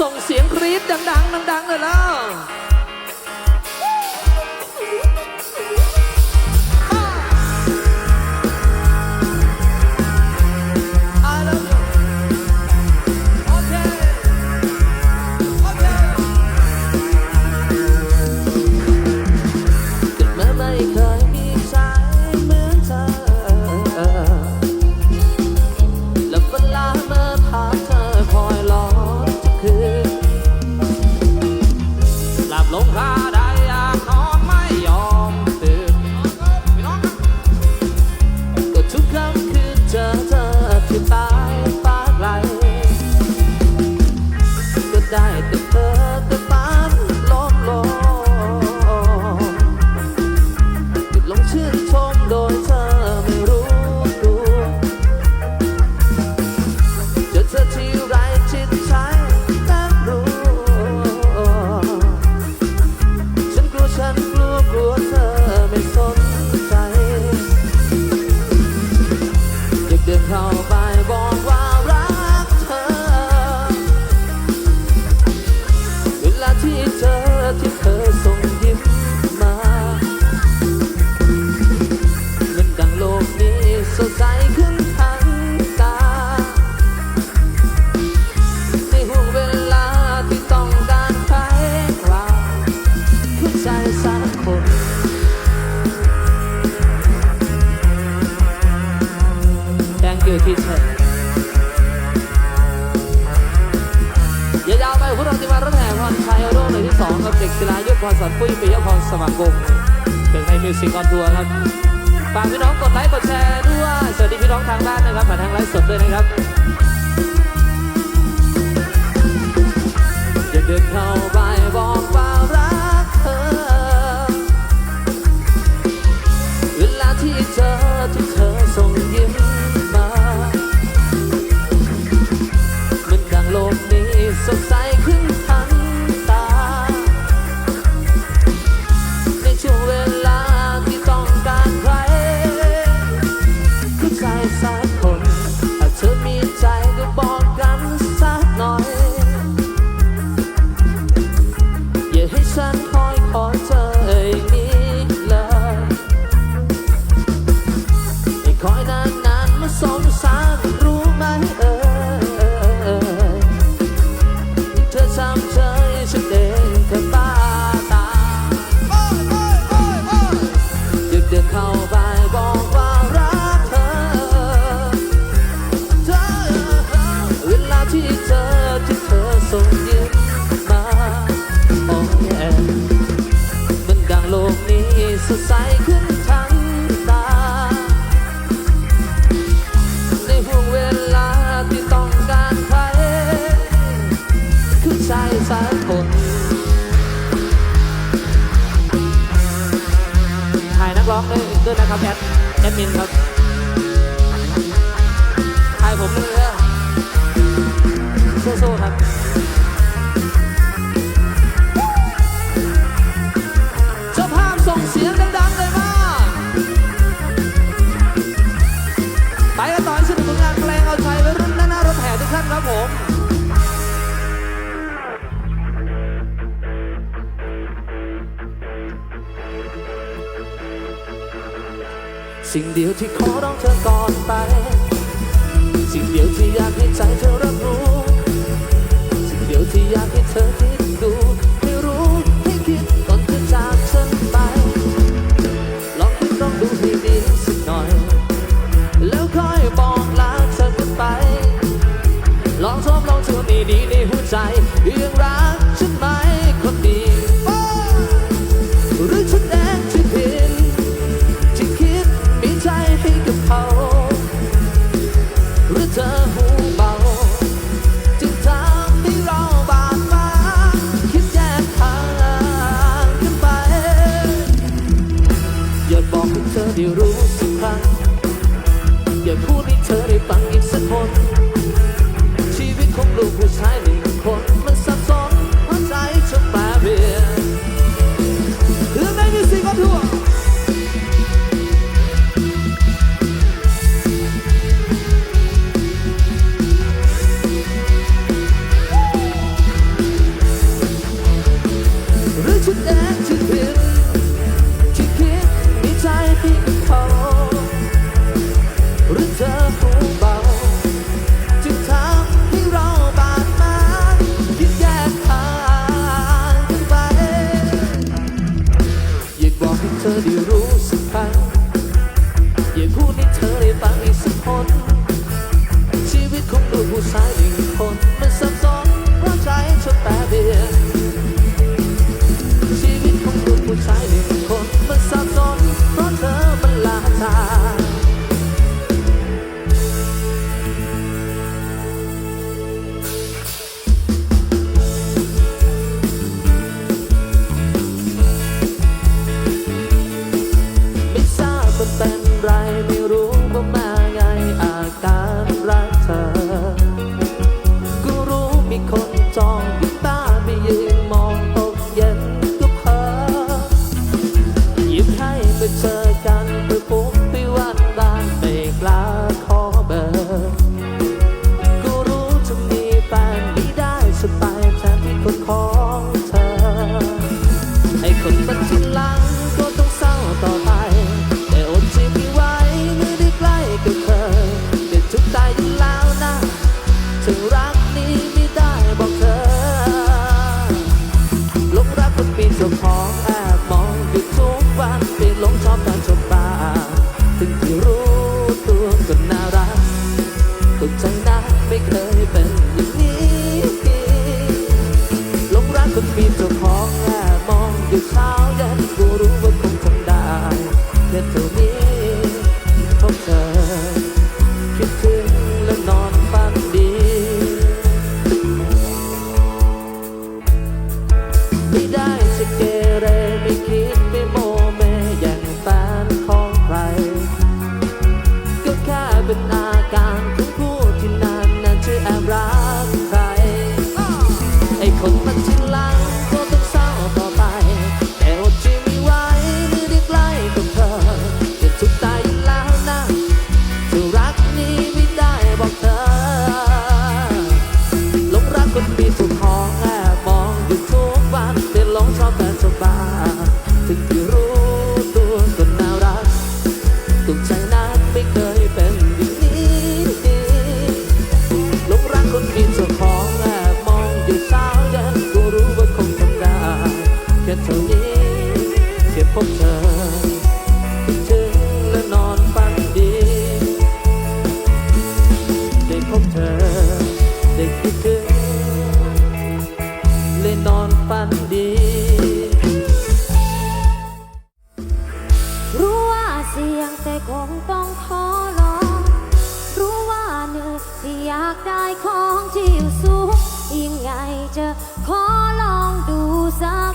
ส่งเสียงครี๊ดดังๆดังๆเลยแล้ว รสอนปุ้ยปิยพรสมัครวงเป็นในมิวสิกออนทัวร์ครับฝากพี่น้องกดไลค์กดแชร์ด้วยสวัสดีพี่น้องทางบ้านนะครับผ่านทางไลฟ์สดด้วยนะครับเดินเข้าไป สดใสขึ้นทั้งตา ในห่วงเวลาที่ต้องการใครคือชายสักคนถ่ายนักร้อด้วยนะครับแอดแอดมินครับถ่ายผม สิ่งเดียวที่ขอร้องเธอก่อนไป สิ่งเดียวที่อยากให้ใจเธอรับรู้ สิ่งเดียวที่อยากให้เธอคิดดู เธอได้ฟังอีกสักคน ชีวิตของลูกผู้ชาย นอนฝันดี รู้ว่าเสียงแต่คงต้องขอลอง รู้ว่าเหนื่อยที่อยากได้ของที่อยู่สูงยิ่งไหญ่จะขอลองดูสัก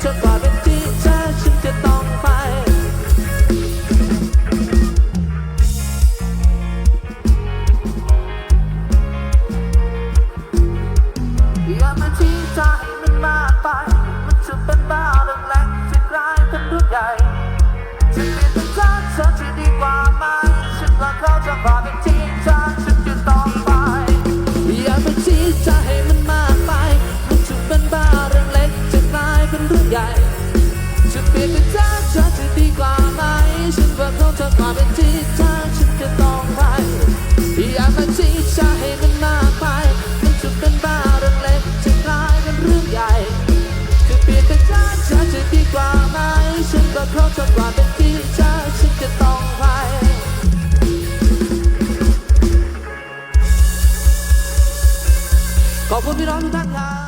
took off. ใหเปลี่ยนเป็นเเธอจะดีกว่าไหมฉันว่าเขาเธอควาเป็นจริงเฉันก็ต้องไปอย่ามาชี้ชาให้มันมากไปมันจะเป็นบ้าเรื่องเล็กจะกลายเป็นเรื่องใหญ่จะเปลี่ยนเป็นเเธอจะดีกว่าไหมฉันว่าเขาเธอควาเป็นจริงเฉันก็ต้องไปขอบคุณพี่น้องทุกท่านครับ